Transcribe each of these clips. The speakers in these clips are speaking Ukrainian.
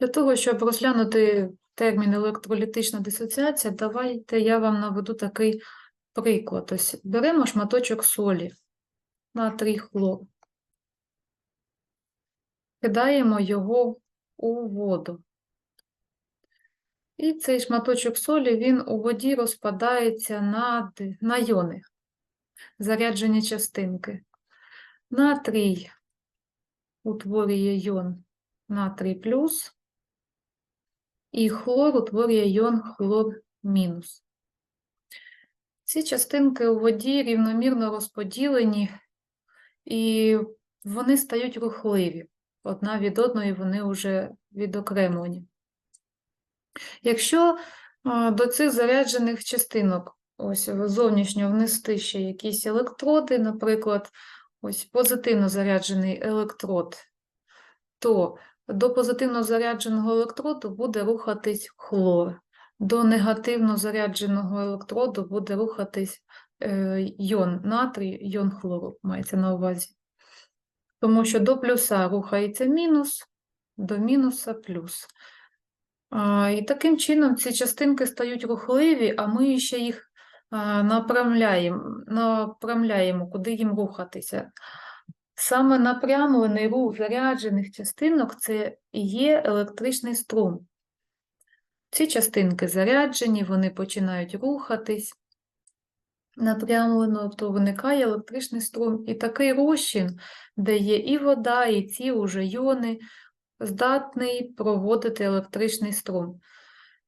Для того, щоб розглянути термін електролітична дисоціація, давайте я вам наведу такий приклад. Ось беремо шматочок солі, натрій хлор, кидаємо його у воду. І цей шматочок солі, він у воді розпадається на, на йони, заряджені частинки. Натрій утворює йон натрій плюс, і хлор утворює йон хлор мінус. Ці частинки у воді рівномірно розподілені, і вони стають рухливі. Одна від одної вони вже відокремлені. Якщо до цих заряджених частинок ось зовнішньо внести ще якісь електроди, наприклад, ось позитивно заряджений електрод, то до позитивно зарядженого електроду буде рухатись хлор, до негативно зарядженого електроду буде рухатись е, йон натрій, йон хлору мається на увазі. Тому що до плюса рухається мінус, до мінуса плюс. І таким чином ці частинки стають рухливі, а ми ще їх направляємо, направляємо, куди їм рухатися. Саме напрямлений рух заряджених частинок це і є електричний струм. Ці частинки заряджені, вони починають рухатись напрямлено, то виникає електричний струм. І такий розчин, де є і вода, і ці уже йони, здатний проводити електричний струм.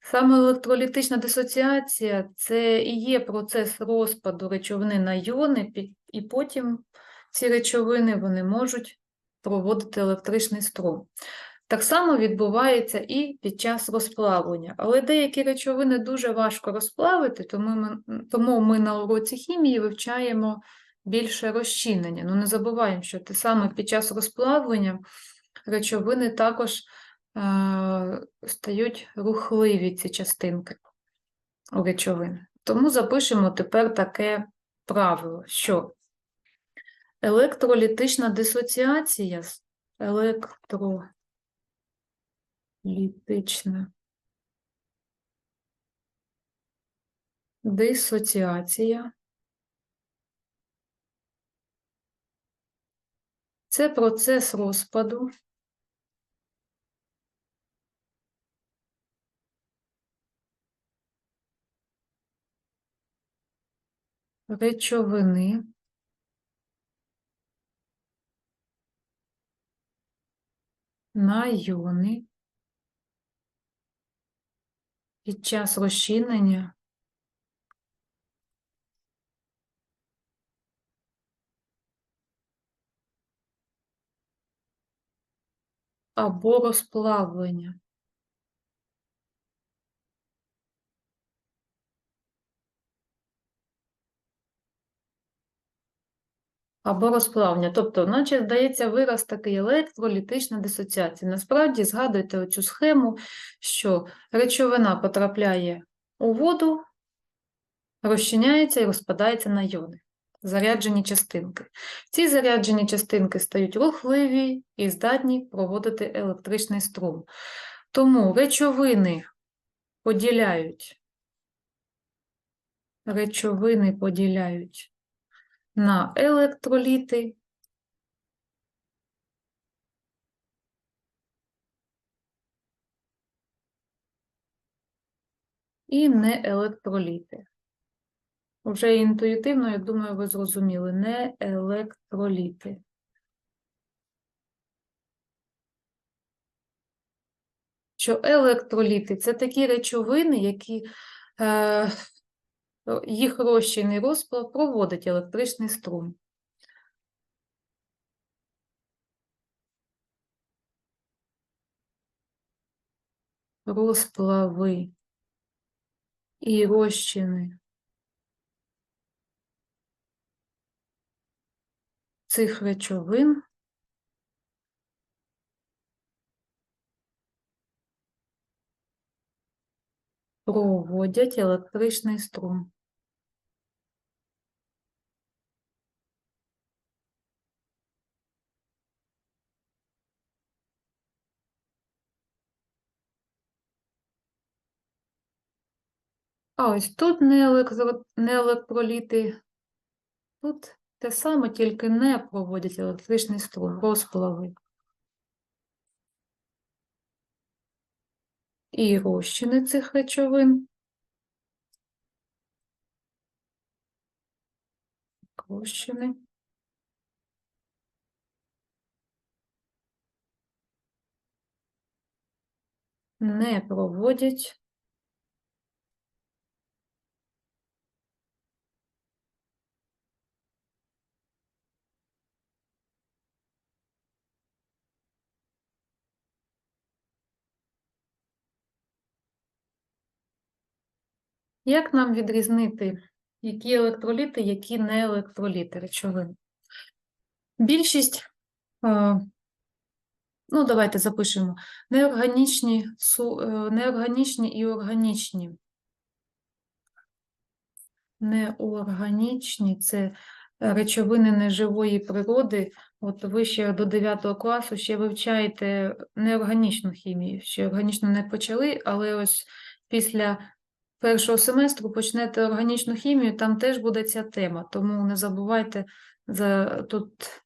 Саме електролітична дисоціація це і є процес розпаду речовини на йони, і потім ці речовини вони можуть проводити електричний струм. Так само відбувається і під час розплавлення. Але деякі речовини дуже важко розплавити, тому ми, тому ми на уроці хімії вивчаємо більше розчинення. Ну не забуваємо, що те саме під час розплавлення речовини також е, стають рухливі ці частинки у речовин. Тому запишемо тепер таке правило, що електролітична дисоціація електролітична дисоціація. Це процес розпаду. Речовини на йони під час розчинення або розплавлення. Або розплавлення. Тобто, наче здається вираз такий електролітична дисоціація. Насправді, згадуйте оцю схему, що речовина потрапляє у воду, розчиняється і розпадається на йони, заряджені частинки. Ці заряджені частинки стають рухливі і здатні проводити електричний струм. Тому речовини поділяють, речовини поділяють на електроліти і неелектроліти. Вже інтуїтивно, я думаю, ви зрозуміли, не електроліти. Що електроліти це такі речовини, які е, їх розчин і розплав проводить електричний струм. Розплави і розчини цих речовин проводять електричний струм. А ось тут не, електро... не електроліти, тут те саме, тільки не проводять електричний струм, розплави. І розчини цих речовин. Розчини. Не проводять Як нам відрізнити, які електроліти, які не електроліти речовин? Більшість, е, ну давайте запишемо, неорганічні, е, неорганічні і органічні. Неорганічні це речовини неживої природи. От ви ще до 9 класу ще вивчаєте неорганічну хімію, ще органічно не почали, але ось після першого семестру почнете органічну хімію, там теж буде ця тема, тому не забувайте за тут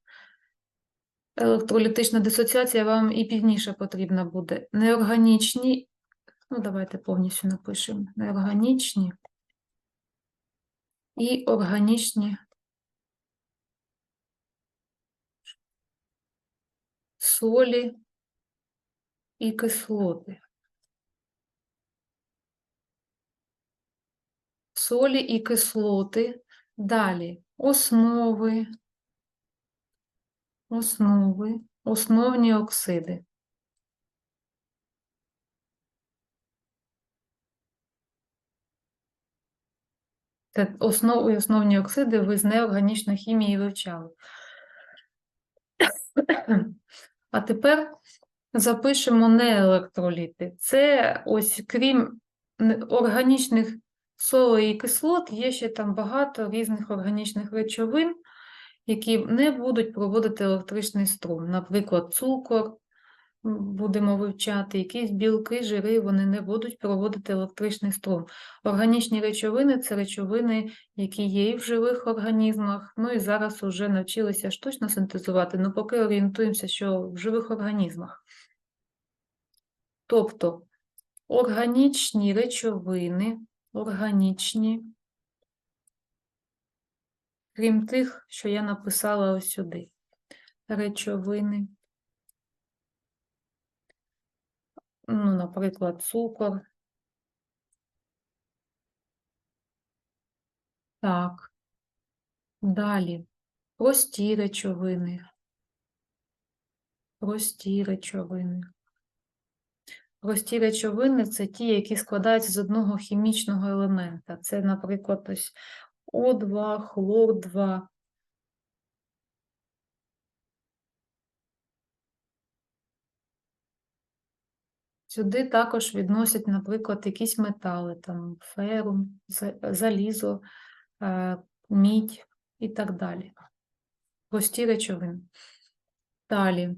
електролітична дисоціація вам і пізніше потрібна буде. Неорганічні, ну давайте повністю напишемо. Неорганічні і органічні солі і кислоти. Солі і кислоти. Далі основи, основи, основні оксиди. Це основи основні оксиди ви з неорганічної хімії вивчали. А тепер запишемо неелектроліти. Це ось крім органічних солей і кислот, є ще там багато різних органічних речовин, які не будуть проводити електричний струм. Наприклад, цукор будемо вивчати, якісь білки, жири, вони не будуть проводити електричний струм. Органічні речовини це речовини, які є і в живих організмах. Ну і зараз вже навчилися штучно синтезувати, але поки орієнтуємося, що в живих організмах. Тобто органічні речовини, органічні, крім тих, що я написала ось сюди. Речовини. Ну, наприклад, цукор. Так. Далі. Прості речовини. Прості речовини. Прості речовини це ті, які складаються з одного хімічного елемента. Це, наприклад, ось О2, хлор-2. Сюди також відносять, наприклад, якісь метали, там ферум, залізо, е, мідь і так далі. Прості речовини. Далі.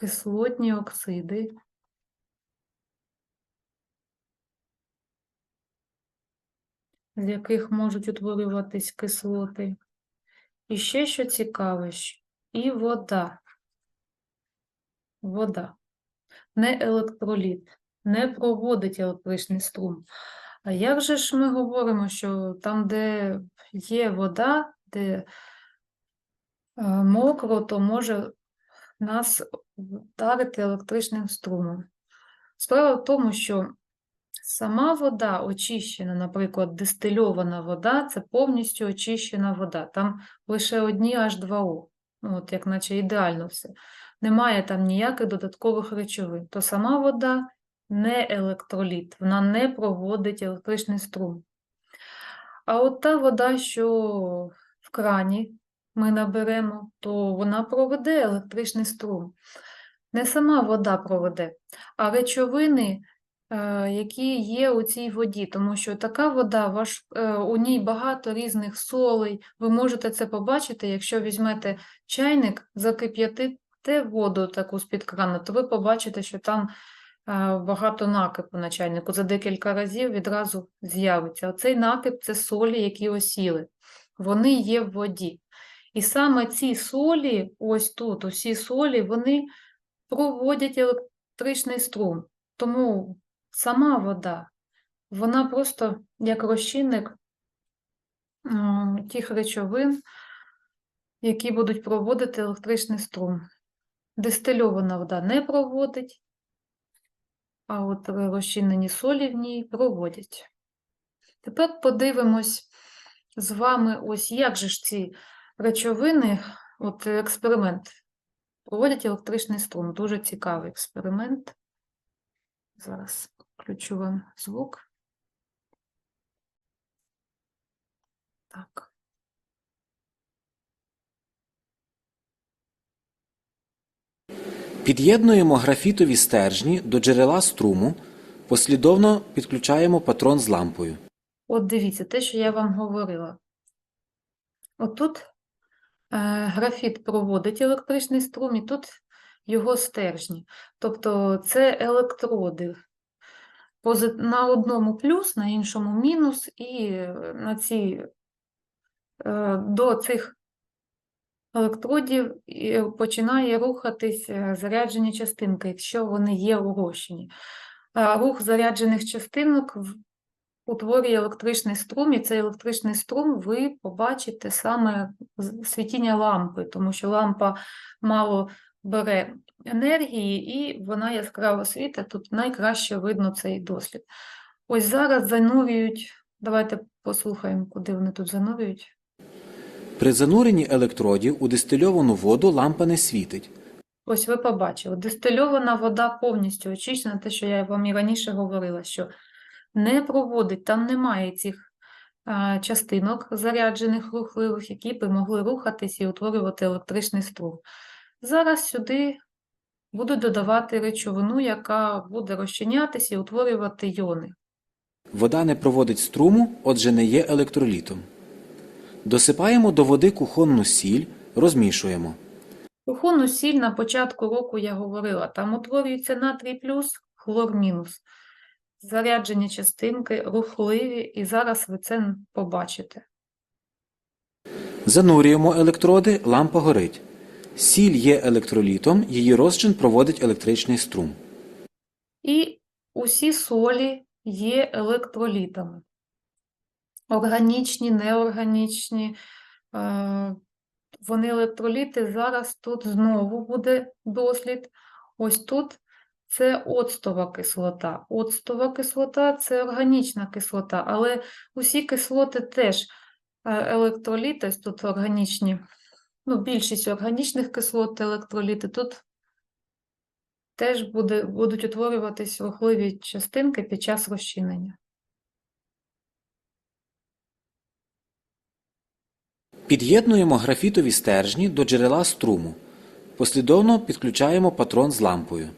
Кислотні оксиди. з яких можуть утворюватись кислоти. І ще що цікаве, і вода. Вода. Не електроліт, не проводить електричний струм. А як же ж ми говоримо, що там, де є вода, де е, мокро, то може нас вдарити електричним струмом? Справа в тому, що сама вода очищена, наприклад, дистильована вода, це повністю очищена вода. Там лише одні H2O, ну, от як наче ідеально все. Немає там ніяких додаткових речовин. То сама вода не електроліт, вона не проводить електричний струм. А от та вода, що в крані ми наберемо, то вона проведе електричний струм. Не сама вода проведе, а речовини, е, які є у цій воді, тому що така вода, ваш, е, у ній багато різних солей. Ви можете це побачити, якщо візьмете чайник, закип'ятите воду таку з-під крана, то ви побачите, що там багато накипу на чайнику. За декілька разів відразу з'явиться. Оцей накип це солі, які осіли. Вони є в воді. І саме ці солі, ось тут, усі солі, вони проводять електричний струм. Тому сама вода, вона просто як розчинник тих речовин, які будуть проводити електричний струм. Дистильована вода не проводить, а от розчинені солі в ній проводять. Тепер подивимось з вами, ось як же ж ці речовини, от експеримент, проводять електричний струм. Дуже цікавий експеримент. Зараз включу вам звук. Так. Під'єднуємо графітові стержні до джерела струму, послідовно підключаємо патрон з лампою. От дивіться, те, що я вам говорила. Отут графіт проводить електричний струм, і тут його стержні. Тобто це електроди. На одному плюс, на іншому мінус, і е, на ці, е, до цих електродів починає рухатись е, заряджені частинки, якщо вони є у розчині. А Рух заряджених частинок утворює електричний струм, і цей електричний струм ви побачите саме світіння лампи, тому що лампа мало бере енергії і вона яскраво світить. Тут найкраще видно цей дослід. Ось зараз занурюють, давайте послухаємо, куди вони тут занурюють. При зануренні електродів у дистильовану воду лампа не світить. Ось ви побачили, дистильована вода повністю очищена, те, що я вам і раніше говорила, що не проводить, там немає цих частинок заряджених рухливих, які б могли рухатись і утворювати електричний струм. Зараз сюди будуть додавати речовину, яка буде розчинятися і утворювати йони. Вода не проводить струму, отже не є електролітом. Досипаємо до води кухонну сіль, розмішуємо. Кухонну сіль на початку року я говорила, там утворюється натрій плюс, хлор мінус. Заряджені частинки, рухливі, і зараз ви це побачите. Занурюємо електроди, лампа горить. Сіль є електролітом, її розчин проводить електричний струм. І усі солі є електролітами. Органічні, неорганічні. е, Вони електроліти. Зараз тут знову буде дослід. Ось тут це оцтова кислота. Оцтова кислота це органічна кислота, але усі кислоти теж е, електроліти, тут органічні. Ну, більшість органічних кислот електроліти. Тут теж буде, будуть утворюватись рухливі частинки під час розчинення. Під'єднуємо графітові стержні до джерела струму. Послідовно підключаємо патрон з лампою.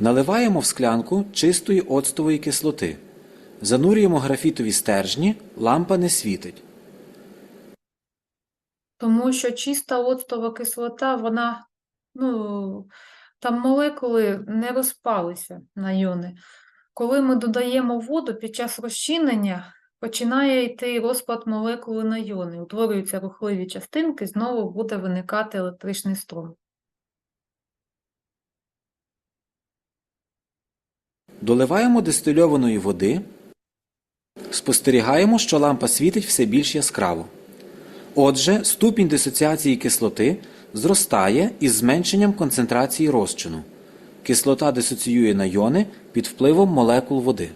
Наливаємо в склянку чистої оцтової кислоти. Занурюємо графітові стержні, лампа не світить. Тому що чиста оцтова кислота, вона, ну, там молекули не розпалися на йони. Коли ми додаємо воду під час розчинення, починає йти розпад молекули на йони, утворюються рухливі частинки, знову буде виникати електричний струм. Доливаємо дистильованої води. Спостерігаємо, що лампа світить все більш яскраво. Отже, ступінь дисоціації кислоти зростає із зменшенням концентрації розчину. Кислота дисоціює на йони під впливом молекул води.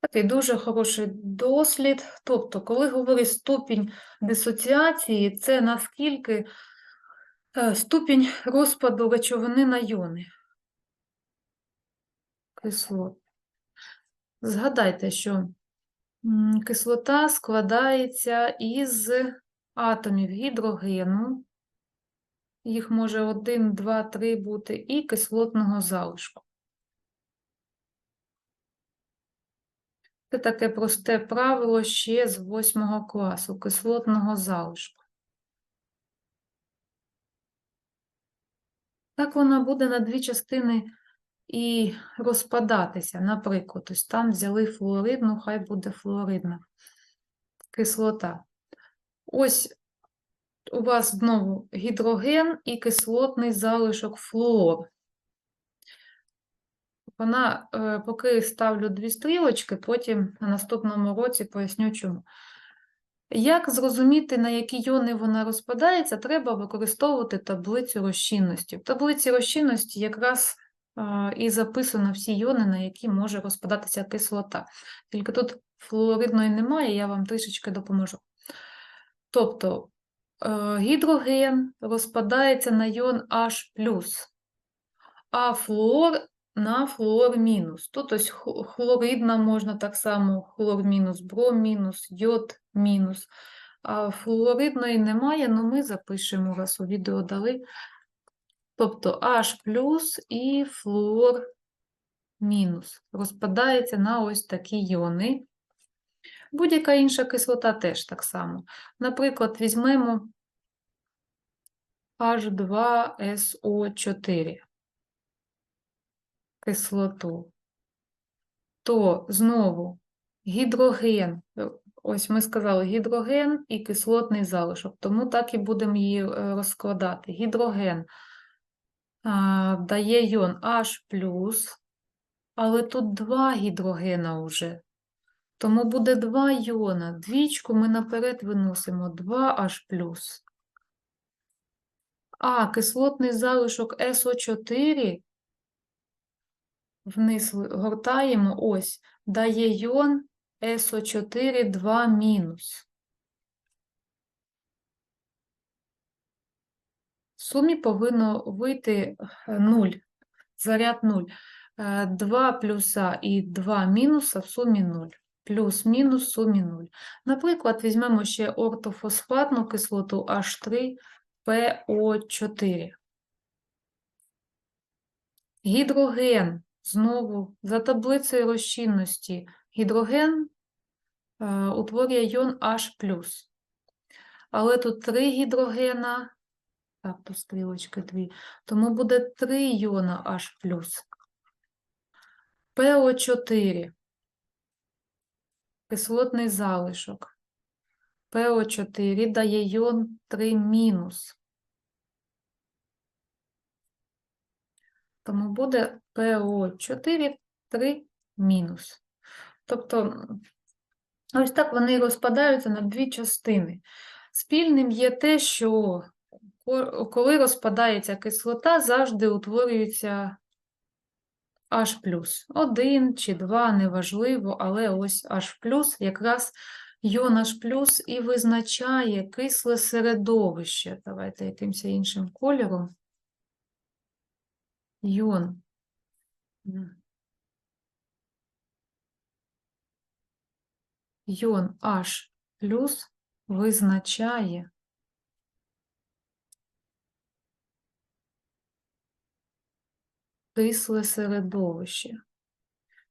Такий дуже хороший дослід. Тобто, коли говорить ступінь дисоціації, це наскільки ступінь розпаду речовини на йони. Кислот. Згадайте, що кислота складається із атомів гідрогену, їх може 1, 2, 3 бути, і кислотного залишку. Це таке просте правило ще з 8 класу кислотного залишку. Так вона буде на дві частини і розпадатися. Наприклад, ось там взяли флуоридну, хай буде флуоридна кислота. Ось у вас знову гідроген і кислотний залишок флуор. Вона, е, поки ставлю дві стрілочки, потім на наступному році поясню чому. Як зрозуміти, на які йони вона розпадається, треба використовувати таблицю розчинності. В таблиці розчинності якраз і записано всі йони, на які може розпадатися кислота. Тільки тут флуоридної немає, я вам трішечки допоможу. Тобто е, гідроген розпадається на йон H+, а флуор на флуор мінус. Тут ось хлоридна можна так само, хлор мінус, бром мінус, йод мінус. А флуоридної немає, але ми запишемо, раз у відео дали. Тобто H плюс і флуор мінус. Розпадається на ось такі йони. Будь-яка інша кислота теж так само. Наприклад, візьмемо H2SO4 кислоту, то знову гідроген, е, ось ми сказали гідроген і кислотний залишок, тому так і будемо її е, розкладати. Гідроген а, дає йон H+, але тут два гідрогена вже. Тому буде два йона. Двічку ми наперед виносимо 2H+. А кислотний залишок СО4 вниз гортаємо, ось, дає йон СО4 2 мінус. В сумі повинно вийти 0, заряд 0. 2 плюса і 2 мінуса в сумі 0. Плюс-мінус в сумі 0. Наприклад, візьмемо ще ортофосфатну кислоту H3PO4. Гідроген. Знову за таблицею розчинності гідроген е, утворює йон H+. Але тут три гідрогена, так, то стрілочки дві, тому буде три йона H+. ПО4. Кислотний залишок. ПО4 дає йон 3 Тому буде ПО4 3 мінус. Тобто, ось так вони розпадаються на дві частини. Спільним є те, що коли розпадається кислота, завжди утворюється H+. Один чи два, неважливо, але ось H+, якраз йон H+, і визначає кисле середовище. Давайте якимось іншим кольором. Йон. Йон H плюс визначає кисле середовище.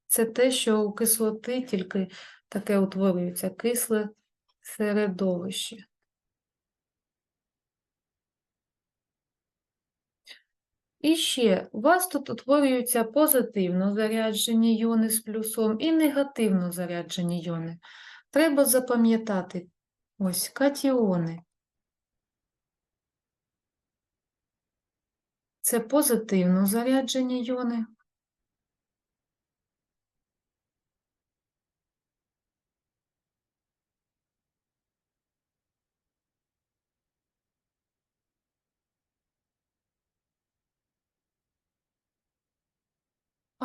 Це те, що у кислоти тільки таке утворюється кисле середовище. І ще, у вас тут утворюються позитивно заряджені йони з плюсом і негативно заряджені йони. Треба запам'ятати ось катіони. Це позитивно заряджені йони.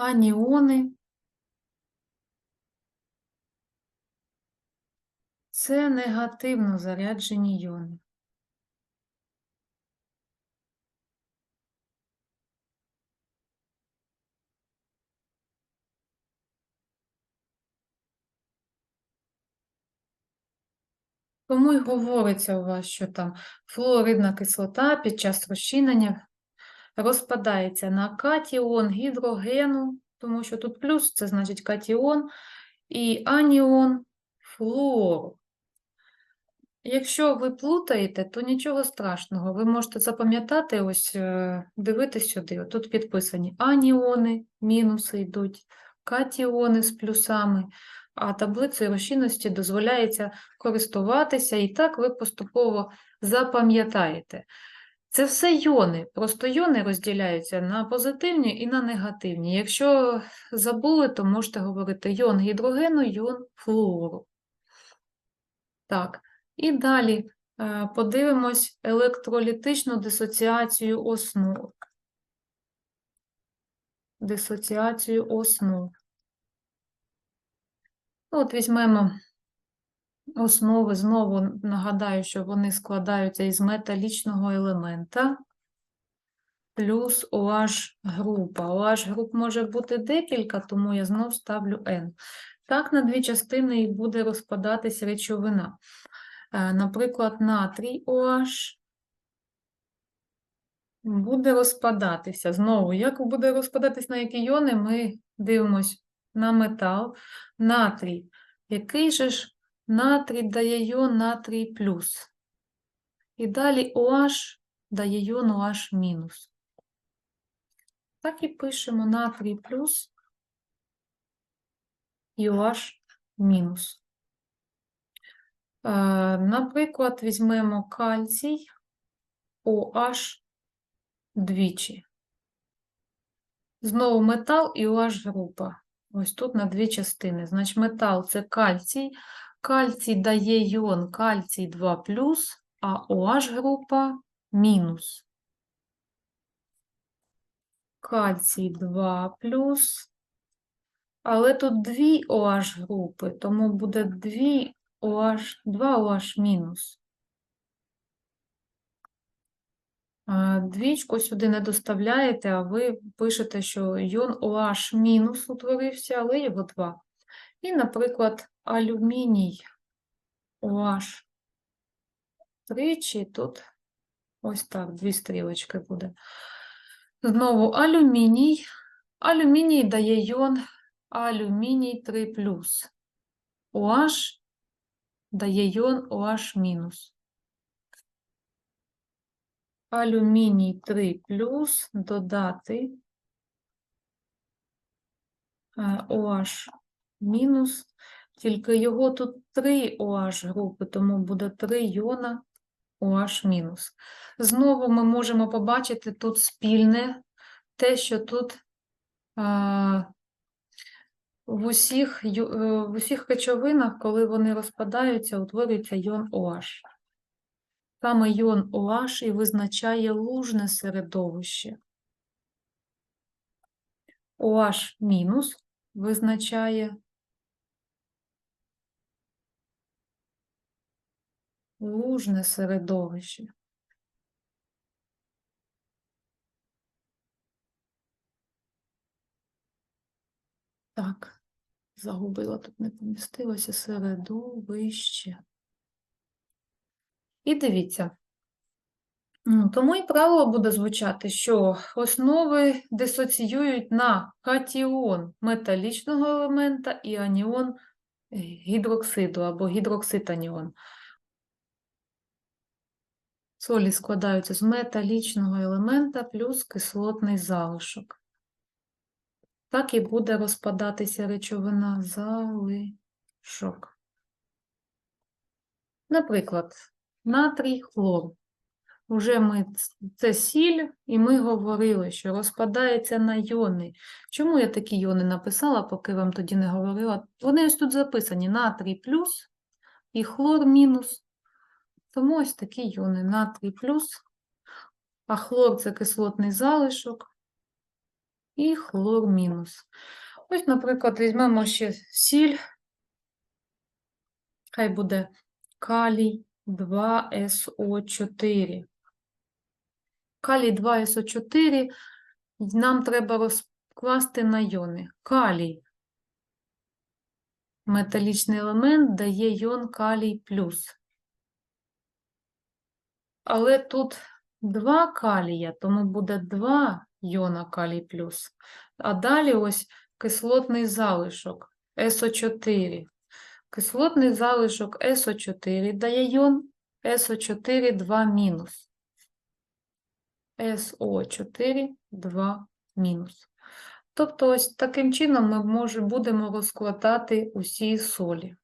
Аніони це негативно заряджені йони. Тому й говориться у вас, що там флуоридна кислота під час розчинення розпадається на катіон гідрогену, тому що тут плюс, це значить катіон, і аніон флуору. Якщо ви плутаєте, то нічого страшного. Ви можете запам'ятати, ось е, дивитись сюди. Тут підписані аніони, мінуси йдуть, катіони з плюсами, а таблицею розчинності дозволяється користуватися, і так ви поступово запам'ятаєте. Це все йони, просто йони розділяються на позитивні і на негативні. Якщо забули, то можете говорити йон гідрогену, йон флуору. Так. І далі е, подивимось електролітичну дисоціацію основ. Дисоціацію основ. От візьмемо основи. Знову нагадаю, що вони складаються із металічного елемента плюс OH група. OH груп може бути декілька, тому я знов ставлю N. Так, на дві частини і буде розпадатись речовина. Е, Наприклад, натрій OH буде розпадатися. Знову, як буде розпадатись на які іони, ми дивимось на метал. Натрій. Який же ж натрій дає іон натрій плюс? І далі OH дає іон OH мінус. Так і пишемо натрій плюс і OH мінус. Е, Наприклад, візьмемо кальцій OH двічі. Знову метал і OH група. Ось тут на дві частини. Значить, метал це кальцій. Кальцій дає іон кальцій 2 а OH група мінус. Кальцій 2 але тут дві OH групи, тому буде дві OH, 2 OH мінус. Двічку сюди не доставляєте, а ви пишете, що іон OH мінус утворився, але його 2. І, наприклад, алюміній OH тричі, тут ось так, дві стрілочки буде. Знову алюміній. Алюміній дає іон алюміній 3 OH дає іон OH. Алюміній 3 додати е, OH мінус, тільки його тут 3 OH групи, тому буде 3 іона OH мінус. Знову ми можемо побачити тут спільне те, що тут а, в усіх, е, в усіх речовинах, коли вони розпадаються, утворюється іон OH. Саме іон OH і визначає лужне середовище. OH мінус визначає лужне середовище. Так, загубила тут не помістилося середовище. І дивіться. Ну, Тому і правило буде звучати, що основи дисоціюють на катіон металічного елемента і аніон гідроксиду або гідроксид-аніон. Солі складаються з металічного елемента плюс кислотний залишок. Так і буде розпадатися речовина залишок. Наприклад, натрій хлор. Уже ми це сіль, і ми говорили, що розпадається на йони. Чому я такі йони написала, поки вам тоді не говорила? Вони ось тут записані: натрій плюс і хлор мінус. Тому ось такі йони: натрій плюс, а хлор це кислотний залишок, і хлор мінус. Ось, наприклад, візьмемо ще сіль. Хай буде калій 2СО4. Калій 2СО4 нам треба розкласти на йони. Калій металічний елемент дає йон калій плюс. Але тут два калія, тому буде 2 йона калій плюс. А далі ось кислотний залишок СО4. Кислотний залишок СО4 дає йон СО4 2 мінус. СО4 2 мінус. Тобто ось таким чином ми може, будемо розкладати усі солі.